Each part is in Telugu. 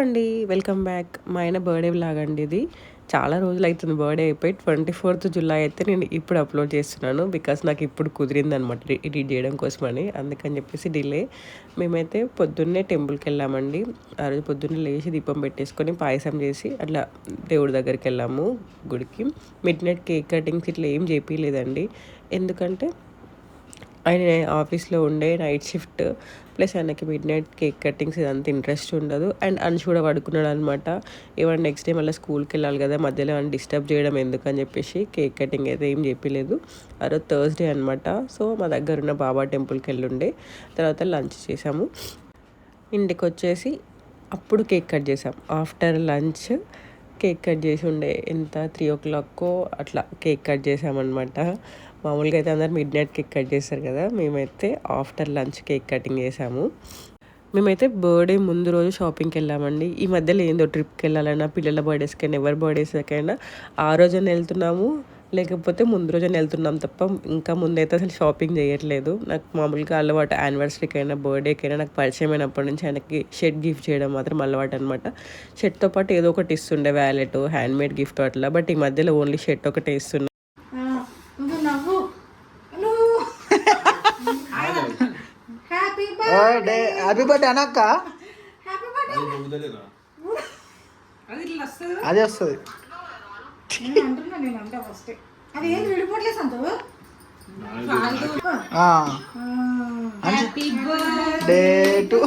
అండి. వెల్కమ్ బ్యాక్ మా ఆయన బర్త్డే బ్లాగ్ అండి ఇది. చాలా రోజులు అవుతుంది. బర్త్డే అయిపోయి ట్వంటీ ఫోర్త్ జూలై అయితే నేను ఇప్పుడు అప్లోడ్ చేస్తున్నాను. బికాస్ నాకు ఇప్పుడు కుదిరింది అనమాట ఎడిట్ చేయడం కోసమని. అందుకని చెప్పేసి డిలే మేమైతే పొద్దున్నే టెంపుల్కి వెళ్ళామండి ఆ రోజు పొద్దున్నే లేచి దీపం పెట్టేసుకొని పాయసం చేసి అట్లా దేవుడి దగ్గరికి వెళ్ళాము గుడికి. మిడ్ నైట్ కేక్ కటింగ్స్ ఇట్లా ఏం చేపించలేదండి ఎందుకంటే ఆయన ఆఫీస్లో ఉండే నైట్ షిఫ్ట్ ప్లస్ ఆయనకి మిడ్ నైట్ కేక్ కటింగ్స్ ఇదంతా ఇంట్రెస్ట్ ఉండదు. అండ్ అన్షు కూడా పడుకున్నాడు అనమాట ఏమైనా నెక్స్ట్ డే మళ్ళీ స్కూల్కి వెళ్ళాలి కదా మధ్యలో ఏమైనా డిస్టర్బ్ చేయడం ఎందుకని చెప్పేసి కేక్ కటింగ్ అయితే ఏం చెప్పలేదు. ఆ రోజు థర్స్డే అనమాట సో మా దగ్గర ఉన్న బాబా టెంపుల్కి వెళ్ళుండే. తర్వాత లంచ్ చేసాము. ఇంటికి వచ్చేసి అప్పుడు కేక్ కట్ చేసాం. ఆఫ్టర్ లంచ్ కేక్ కట్ చేసి ఉండే. ఎంత? త్రీ ఓ క్లాక్కో అట్లా కేక్ కట్ చేసామన్నమాట. మామూలుగా అయితే అందరు మిడ్ నైట్ కేక్ కట్ చేస్తారు కదా మేమైతే ఆఫ్టర్ లంచ్ కేక్ కటింగ్ చేసాము. మేమైతే బర్త్డే ముందు రోజు షాపింగ్కి వెళ్ళామండి. ఈ మధ్యలో ఏందో ట్రిప్కి వెళ్ళాలన్నా పిల్లల బర్త్డేస్కైనా ఎవరి బర్త్డేస్కైనా ఆ రోజున వెళ్తున్నాము. లేకపోతే ముందు రోజున వెళ్తున్నాం తప్ప ఇంకా ముందైతే అసలు షాపింగ్ చేయట్లేదు. నాకు మామూలుగా అలవాటు యానివర్సరీకి అయినా బర్త్డేకి అయినా నాకు పరిచయం అయినప్పటి నుంచి ఆయనకి షర్ట్ గిఫ్ట్ చేయడం మాత్రం అలవాటు అనమాట షర్ట్తో పాటు ఏదో ఒకటి ఇస్తుండే వ్యాలెట్ హ్యాండ్మేడ్ గిఫ్ట్ అట్లా బట్ ఈ మధ్యలో ఓన్లీ షర్ట్ ఒకటే ఇస్తున్నా. హ్యాపీ బర్త్డే అనక్క. అదే వస్తుంది. నేను అంటున్నా నేను అంటా ఫస్ట్. అది ఏం విడిపోట్లేదు Santhu? Happy day to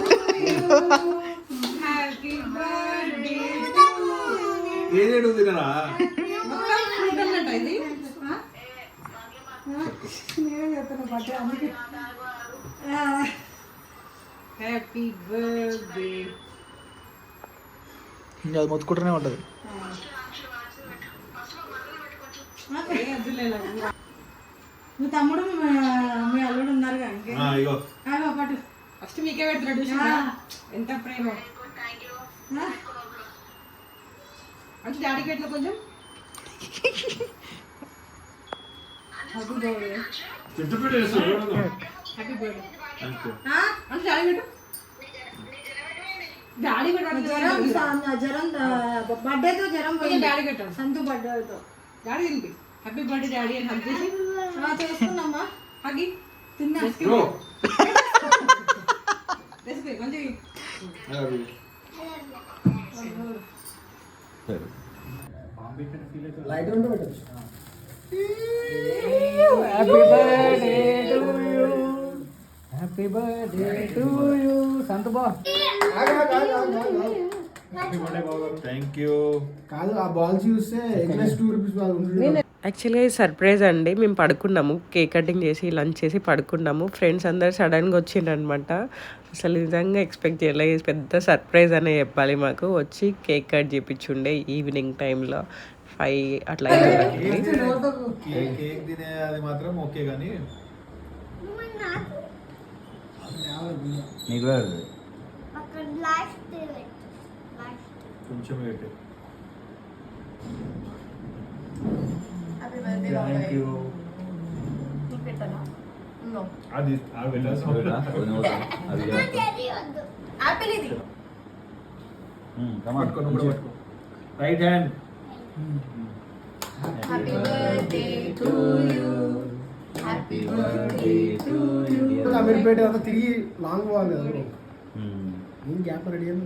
happy birthday ఏదేడు తినరా మొత్తం ఫ్రూట్ అన్నట్ట ఇది ఆ? ఆ? నేనే చెప్తాను బర్త్డే అందుకే హ్యాపీ బర్త్డే ఇంకా అది మొత్తుకుంటూనే ఉంటుంది. మీ తమ్ముడు మీ- అల్లుడు ఉన్నారు కానీ ఆ, ఇగో. పట్టు. ఫస్ట్ మీకే పెడుతున్నాడు ఎంత ప్రేమ. అంటే డాడీకి పెట్టిన కొంచెం? హ్యాపీ బర్త్డే హ్యాపీ అంటే డాడీ పెట్టు. డాడీ పెట్టాడు జ్వరం జ్వరం బర్త్డేతో జ్వరం పోయింది. డాడీ పెట్టాడు సంతు బర్త్డేతో డాడీ తినిపి హ్యాపీ బర్త్డే డాడీ అని హగ్ చేసి చేసుకున్నామా హగి తిన్నా బ్రో రెసిపీ మంచిగా happy birthday to you happy birthday to you సంతబా thank you కాదు ఆ బాల్స్ చూస్తే ఎగ్రెస్ టూ రూపీస్ వాళ్ళు ఉంటుంది యాక్చువల్గా ఇది సర్ప్రైజ్ అండి. మేము పడుకున్నాము. కేక్ కటింగ్ చేసి లంచ్ చేసి పడుకున్నాము. ఫ్రెండ్స్ అందరు సడన్గా వచ్చిండ్రనమాట అసలు నిజంగా ఎక్స్పెక్ట్ చేయలేదు పెద్ద సర్ప్రైజ్ అనే చెప్పాలి మాకు. వచ్చి కేక్ కట్ చేపించుండే ఈవినింగ్ టైంలో ఫైవ్ అట్లా అవుతుందండి కేక్ కేక్ తినే అది మాత్రం ఓకే కానీ నీకు కొంచెం పెట్టు థ్యాంక్ యూ అది అది పెట్టాల్సిన పట్టుకో నువ్వు కూడా పట్టుకో రైట్ హ్యాండ్ అమీర్పేట అంతా తిరిగి లాంగ్ పోవాలి కదా bro. నేను గ్యాప్ రెడీ అయింది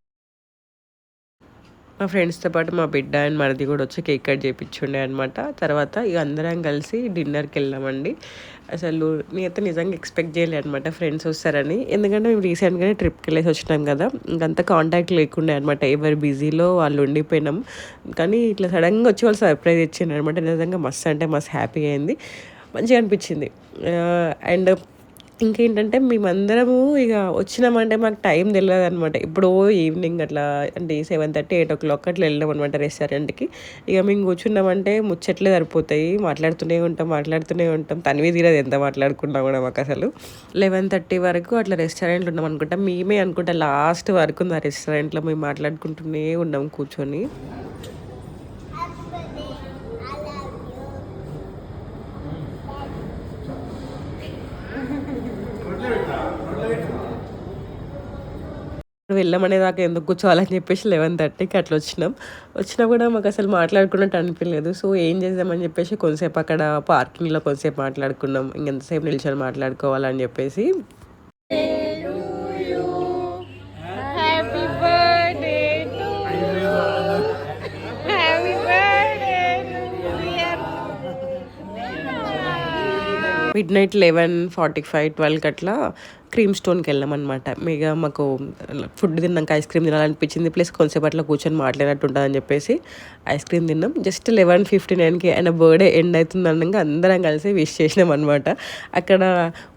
మా ఫ్రెండ్స్తో పాటు మా బిడ్డ అండ్ మరిది కూడా వచ్చి కేక్ కట్ చేయించుండే అనమాట తర్వాత ఇక అందరం కలిసి డిన్నర్కి వెళ్ళామండి అసలు నేనైతే నిజంగా ఎక్స్పెక్ట్ చేయలే అనమాట ఫ్రెండ్స్ వస్తారని. ఎందుకంటే మేము రీసెంట్గానే ట్రిప్కి వెళ్ళేసి వచ్చినాం కదా ఇంకంత కాంటాక్ట్ లేకుండే అనమాట ఎవరు బిజీలో వాళ్ళు ఉండిపోయినాం. కానీ ఇట్లా సడన్గా వచ్చి వాళ్ళు సర్ప్రైజ్ ఇచ్చిండ్రు అనమాట నిజంగా మస్తు అంటే మస్తు హ్యాపీ అయింది. మంచిగా అనిపించింది. అండ్ ఇంకేంటంటే మేమందరము ఇక వచ్చినామంటే మాకు టైం తెలియదు అనమాట ఇప్పుడు ఈవినింగ్ అట్లా అంటే seven thirty eight o'clock అట్లా వెళ్ళాం అనమాట రెస్టారెంట్కి ఇక మేము కూర్చున్నామంటే ముచ్చట్లే సరిపోతాయి. మాట్లాడుతూనే ఉంటాం మాట్లాడుతూనే ఉంటాం. తనివి తీరదు ఎంత మాట్లాడుకున్నా కూడా మాకు అసలు. లెవెన్ థర్టీ వరకు అట్లా రెస్టారెంట్లో ఉన్నాం అనుకుంటా. మేమే అనుకుంటా లాస్ట్ వరకు ఉంది ఆ రెస్టారెంట్లో మేము మాట్లాడుకుంటూనే ఉన్నాం కూర్చొని. వెళ్ళమనే దాకా ఎందుకు కూర్చోవాలని చెప్పేసి లెవెన్ థర్టీకి అట్లా వచ్చినాం. వచ్చినా కూడా మాకు అసలు మాట్లాడుకున్నట్టు అనిపించలేదు. సో ఏం చేద్దామని చెప్పేసి కొంతసేపు అక్కడ పార్కింగ్లో కొంతసేపు మాట్లాడుకున్నాం. ఇంకెంతసేపు నిల్చొని మాట్లాడుకోవాలని చెప్పేసి. Mid night eleven forty five ట్వెల్వ్కి అట్లా క్రీమ్ స్టోన్కి వెళ్ళాం అనమాట మాకు ఫుడ్ తిన్నాక ఐస్ క్రీమ్ తినాలనిపించింది. ప్లస్ కొంచెంసేపు అట్లా కూర్చొని మాట్లాడినట్టు ఉంటుందని చెప్పేసి ఐస్ క్రీమ్ తిన్నాం. జస్ట్ లెవెన్ ఫిఫ్టీ నైన్కి ఆయన బర్త్డే ఎండ్ అవుతుంది అనగా అందరం కలిసి విష్ చేసినాం అనమాట అక్కడ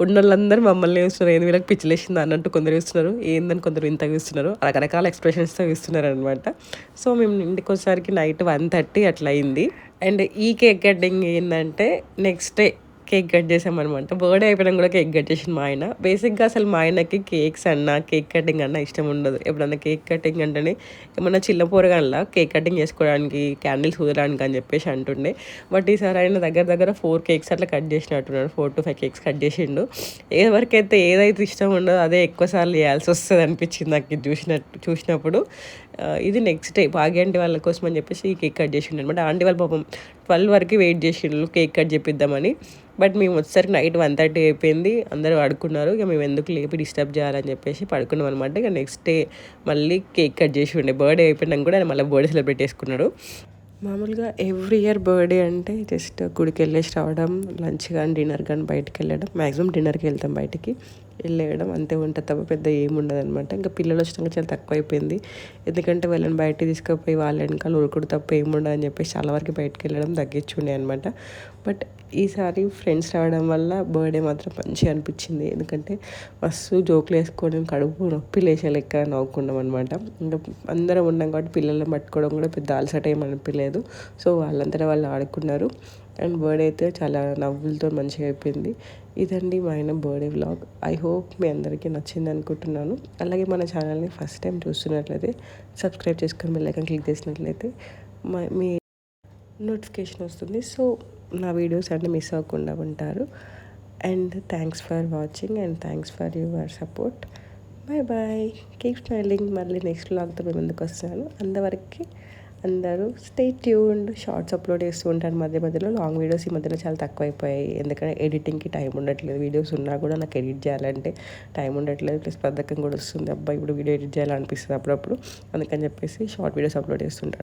ఉన్న వాళ్ళందరూ మమ్మల్ని చూస్తున్నారు. ఏంది వీళ్ళకి పిచ్చిలేసింది అన్నట్టు కొందరు చూస్తున్నారు. ఏందని కొందరు ఇంత చూస్తున్నారు. రకరకాల ఎక్స్ప్రెషన్స్తో చూస్తున్నారు అనమాట సో మేము ఇంటికి వచ్చేసరికి నైట్ వన్ థర్టీ అట్లా అయింది. అండ్ ఈ కేక్ కటింగ్ ఏంటంటే నెక్స్ట్ డే కేక్ కట్ చేసామన్నమాట. బర్త్డే అయిపోయినా కూడా కేక్ కట్ చేసింది మా ఆయన. బేసిక్గా అసలు మా ఆయనకి కేక్స్ అన్న కేక్ కటింగ్ అన్న ఇష్టం ఉండదు. ఎప్పుడన్నా కేక్ కటింగ్ అంటేనే ఏమన్నా చిన్న పోరగాన్లా కేక్ కటింగ్ చేసుకోవడానికి క్యాండిల్స్ కుదరడానికి అని చెప్పేసి అంటుండే. బట్ ఈసారి ఆయన దగ్గర దగ్గర ఫోర్ కేక్స్ అట్లా cut చేసినట్టున్నాడు. Four to five cakes cut చేసిండు. ఎవరికైతే ఏదైతే ఇష్టం ఉండదో అదే ఎక్కువ సార్లు చేయాల్సి వస్తుంది అనిపించింది నాకు ఇది చూసినట్టు చూసినప్పుడు. ఇది నెక్స్ట్ డే భాగ్య ఆంటీ వాళ్ళ కోసం అని చెప్పేసి ఈ కేక్ కట్ చేసిండు అనమాట ఆంటీ వాళ్ళ పాపం ట్వెల్వ్ వరకు వెయిట్ చేసిండు కేక్ కట్ చేపిద్దామని. బట్ మేము వచ్చేసరికి నైట్ వన్ థర్టీ అయిపోయింది. అందరూ పడుకున్నారు. ఇక మేము ఎందుకు లేపి డిస్టర్బ్ చేయాలని చెప్పేసి పడుకున్నాం అనమాట ఇక నెక్స్ట్ డే మళ్ళీ కేక్ కట్ చేసి ఉండే బర్త్డే అయిపోయినాక కూడా ఆయన మళ్ళీ బర్త్డే సెలబ్రేట్ చేసుకున్నాడు. మామూలుగా ఎవ్రీ ఇయర్ బర్త్డే అంటే జస్ట్ గుడికి వెళ్ళేసి రావడం లంచ్ కానీ డిన్నర్ కానీ బయటకు వెళ్ళడం మ్యాక్సిమం డిన్నర్కి వెళ్తాం బయటికి. వెళ్ళేయడం అంతే ఉంటుంది తప్ప పెద్ద ఏముండదు అనమాట ఇంకా పిల్లలు వచ్చినాక చాలా తక్కువ అయిపోయింది ఎందుకంటే వాళ్ళని బయటికి తీసుకుపోయి వాళ్ళ వెనకాల ఉరుకుడు తప్ప ఏముండదు అని చెప్పేసి చాలా వరకు బయటకు వెళ్ళడం తగ్గించుండే అనమాట బట్ ఈసారి ఫ్రెండ్స్ రావడం వల్ల బర్త్డే మాత్రం మంచిగా అనిపించింది. ఎందుకంటే మస్తు జోకులు వేసుకొని కడుపు నొప్పి లేచే లెక్క నవ్వుకున్నాం అనమాట ఇంకా అందరం ఉన్నాం కాబట్టి పిల్లల్ని పట్టుకోవడం కూడా పెద్ద అలసట ఏం అనిపించలేదు. సో వాళ్ళంతటా వాళ్ళు ఆడుకున్నారు. అండ్ బర్త్డే అయితే చాలా నవ్వులతో మంచిగా అయిపోయింది. ఇదండి మా ఆయన బర్త్డే వ్లాగ్. ఐ హోప్ మీ అందరికీ నచ్చింది అనుకుంటున్నాను. అలాగే మన ఛానల్ని ఫస్ట్ టైం చూస్తున్నట్లయితే సబ్స్క్రైబ్ చేసుకొని బెల్ లైక్ క్లిక్ చేసినట్లయితే మీ నోటిఫికేషన్ వస్తుంది. సో నా వీడియోస్ అన్నీ మిస్ అవ్వకుండా ఉంటారు. And thanks for watching and thanks for your support. Bye bye keep smiling. మళ్ళీ నెక్స్ట్ వ్లాగ్తో మేము ముందుకు వస్తాను. అంతవరకు అందరూ స్టే ట్యూన్డ్ షార్ట్స్ అప్లోడ్ చేస్తూ ఉంటాను మధ్య మధ్యలో. లాంగ్ వీడియోస్ ఈ మధ్యలో చాలా తక్కువ అయిపోయాయి ఎందుకంటే ఎడిటింగ్కి టైం ఉండట్లేదు. వీడియోస్ ఉన్నా కూడా నాకు ఎడిట్ చేయాలంటే టైం ఉండట్లేదు. ప్లస్ బద్ధకం కూడా వస్తుంది. అబ్బాయి ఇప్పుడు వీడియో ఎడిట్ చేయాలనిపిస్తుంది అప్పుడప్పుడు. అందుకని చెప్పేసి షార్ట్ వీడియోస్ అప్లోడ్ చేస్తుంటాను